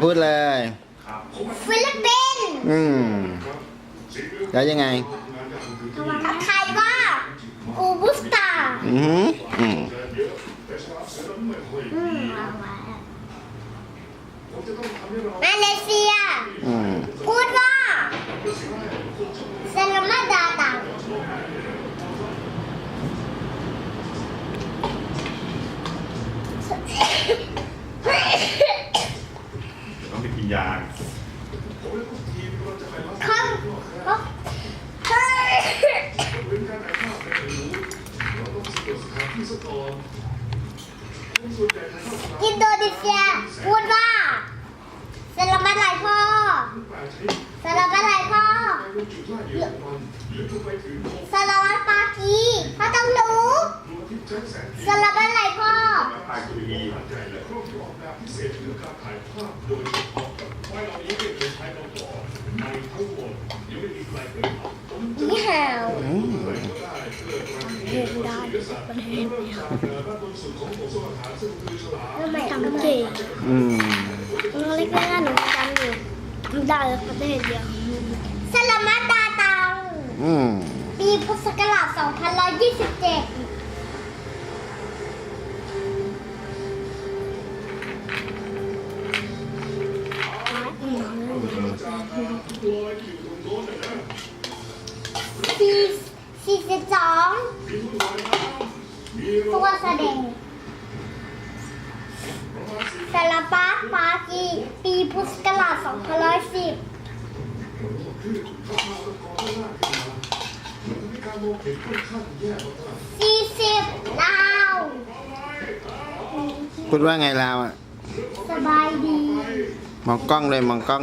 พูดเลย ฟิลิปปินส์อืม แล้วยังไงทักทายว่าอูบุสตาอืมอืมอืมมาเลเซีย อืมพูดว่าเซลามาดาตังต้อง อินโดนีเซียพูดว่าเซลามาลายพ่อเซลามาลายพ่อสลาวัตปากีเขาต้องรู้สลามาลายพ่อตายตัวดีนี่ ประเทศเดียวทำไมจำเก่งอืมเล็กๆหนูจำอยู่ได้ประเทศเดียวสลามาตาตังอืมปีพุทธศักราช 2127 สี่สิบสองตัวแสดงสารพัดปากีปีพุทธศักราช2510สี่สิบลาวพูดว่าไงเราอะ สบายดี มองกล้องเลยมองกล้อง